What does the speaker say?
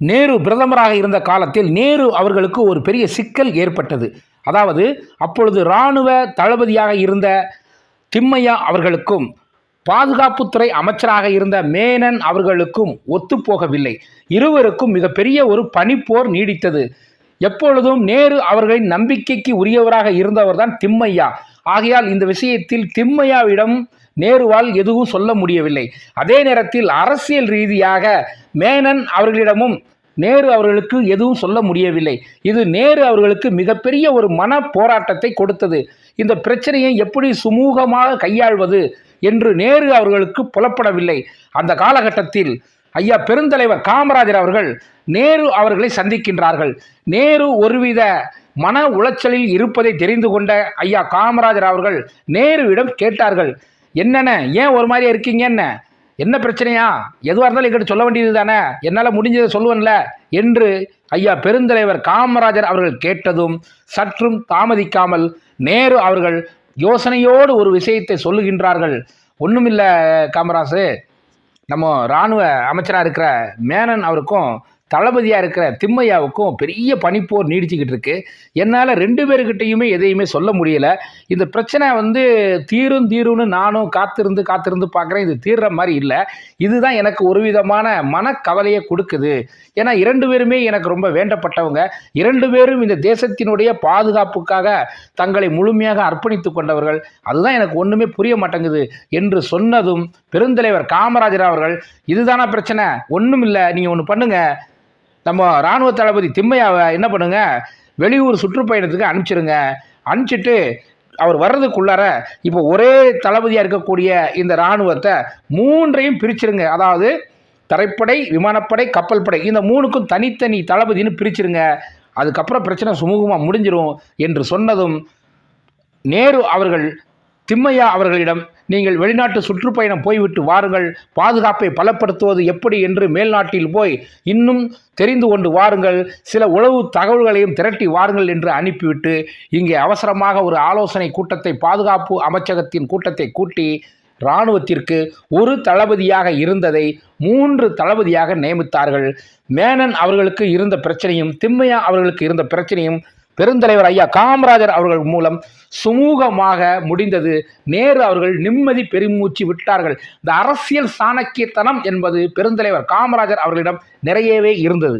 நேரு பிரதமராக இருந்த காலத்தில் நேரு அவர்களுக்கு ஒரு பெரிய சிக்கல் ஏற்பட்டது. அதாவது அப்பொழுது இராணுவ தளபதியாக இருந்த திம்மையா அவர்களுக்கும் பாதுகாப்புத்துறை அமைச்சராக இருந்த மேனன் அவர்களுக்கும் ஒத்துப்போகவில்லை. இருவருக்கும் மிகப்பெரிய ஒரு பனிப்போர் நீடித்தது. எப்பொழுதும் நேரு அவர்களின் நம்பிக்கைக்கு உரியவராக இருந்தவர்தான் திம்மையா. ஆகையால் இந்த விஷயத்தில் திம்மையாவிடம் நேருவால் எதுவும் சொல்ல முடியவில்லை. அதே நேரத்தில் அரசியல் ரீதியாக மேனன் அவர்களிடமும் நேரு அவர்களுக்கு எதுவும் சொல்ல முடியவில்லை. இது நேரு அவர்களுக்கு மிகப்பெரிய ஒரு மன போராட்டத்தை கொடுத்தது. இந்த பிரச்சனையை எப்படி சுமூகமாக கையாள்வது என்று நேரு அவர்களுக்கு புலப்படவில்லை. அந்த காலகட்டத்தில் ஐயா பெருந்தலைவர் காமராஜர் அவர்கள் நேரு அவர்களை சந்திக்கின்றார்கள். நேரு ஒருவித மன உளைச்சலில் இருப்பதை தெரிந்து கொண்ட ஐயா காமராஜர் அவர்கள் நேருவிடம் கேட்டார்கள். என்னென்ன? ஏன் ஒரு மாதிரியா இருக்கீங்க என்ன? என்ன பிரச்சனையா? எதுவாக இருந்தாலும் எங்கிட்ட சொல்ல வேண்டியது தானே? என்னால் முடிஞ்சதை சொல்லுவேன்ல? என்று ஐயா பெருந்தலைவர் காமராஜர் அவர்கள் கேட்டதும் சற்றும் தாமதிக்காமல் நேரு அவர்கள் யோசனையோடு ஒரு விஷயத்தை சொல்லுகின்றார்கள். ஒன்றுமில்ல காமராசு. நம்ம இராணுவ அமைச்சராக இருக்கிற மேனன் அவருக்கும் தளபதியாக இருக்கிற திம்மையாவுக்கும் பெரிய பனிப்போர் நீடிச்சுக்கிட்டு இருக்கு. என்னால் ரெண்டு பேர்கிட்டையுமே எதையுமே சொல்ல முடியலை. இந்த பிரச்சனை வந்து தீரும் தீரும்னு நானும் காத்திருந்து காத்திருந்து பார்க்குறேன் இது தீர்ற மாதிரி இல்லை. இதுதான் எனக்கு ஒரு விதமான மனக்கவலையை கொடுக்குது. ஏன்னா இரண்டு பேருமே எனக்கு ரொம்ப வேண்டப்பட்டவங்க. இரண்டு பேரும் இந்த தேசத்தினுடைய பாதுகாப்புக்காக தங்களை முழுமையாக அர்ப்பணித்து கொண்டவர்கள். அதுதான் எனக்கு ஒன்றுமே புரிய மாட்டேங்குது. என்று சொன்னதும் பெருந்தலைவர் காமராஜர் அவர்கள் இதுதானா பிரச்சனை? ஒன்றும் இல்லை நீங்கள் ஒன்று பண்ணுங்கள் நம்ம இராணுவ தளபதி திம்மையாவை என்ன பண்ணுங்க? வெளியூர் சுற்றுப்பயணத்துக்கு அனுப்பிச்சிருங்க. அனுப்பிச்சிட்டு அவர் வர்றதுக்குள்ளார இப்போ ஒரே தளபதியாக இருக்கக்கூடிய இந்த இராணுவத்தை மூன்றையும் பிரிச்சிருங்க. அதாவது தரைப்படை விமானப்படை கப்பல் படை இந்த மூணுக்கும் தனித்தனி தளபதின்னு பிரிச்சிருங்க. அதுக்கப்புறம் பிரச்சனை சுமூகமாக முடிஞ்சிடும் என்று சொன்னதும் நேரு அவர்கள் திம்மையா அவர்களிடம் நீங்கள் வெளிநாட்டு சுற்றுப்பயணம் போய்விட்டு வாருங்கள் பாதுகாப்பை பலப்படுத்துவது எப்படி என்று மேல்நாட்டில் போய் இன்னும் தெரிந்து கொண்டு வாருங்கள் சில உளவு தகவல்களையும் திரட்டி வாருங்கள் என்று அனுப்பிவிட்டு இங்கே அவசரமாக ஒரு ஆலோசனை கூட்டத்தை பாதுகாப்பு அமைச்சகத்தின் கூட்டத்தை கூட்டி இராணுவத்திற்கு ஒரு தளபதியாக இருந்ததை மூன்று தளபதியாக நியமித்தார்கள். மேனன் அவர்களுக்கு இருந்த பிரச்சனையும் திம்மையா அவர்களுக்கு இருந்த பிரச்சனையும் பெருந்தலைவர் ஐயா காமராஜர் அவர்கள் மூலம் சுமூகமாக முடிந்தது. நேரு அவர்கள் நிம்மதி பெருமூச்சு விட்டார்கள். இந்த அரசியல் சாணக்கியத்தனம் என்பது பெருந்தலைவர் காமராஜர் அவர்களிடம் நிறையவே இருந்தது.